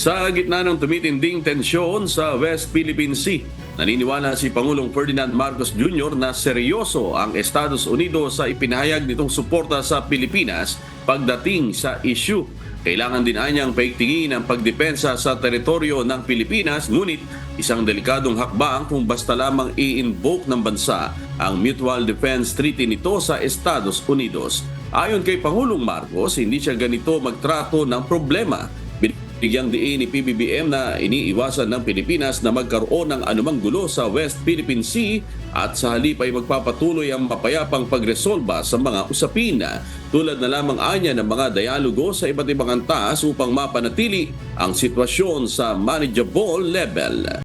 Sa gitna ng tumitinding tensyon sa West Philippine Sea, naniniwala si Pangulong Ferdinand Marcos Jr. na seryoso ang Estados Unidos sa ipinahayag nitong suporta sa Pilipinas pagdating sa issue. Kailangan din anyang paigtingin ang pagdepensa sa teritoryo ng Pilipinas ngunit isang delikadong hakbang kung basta lamang i-invoke ng bansa ang Mutual Defense Treaty nito sa Estados Unidos. Ayon kay Pangulong Marcos, hindi siya ganito magtrato ng problema Bigyang diin ni PBBM na iniiwasan ng Pilipinas na magkaroon ng anumang gulo sa West Philippine Sea at sa halip ay magpapatuloy ang mapayapang pagresolba sa mga usapin tulad na lamang anya ng mga dialogo sa iba't ibang antas upang mapanatili ang sitwasyon sa manageable level.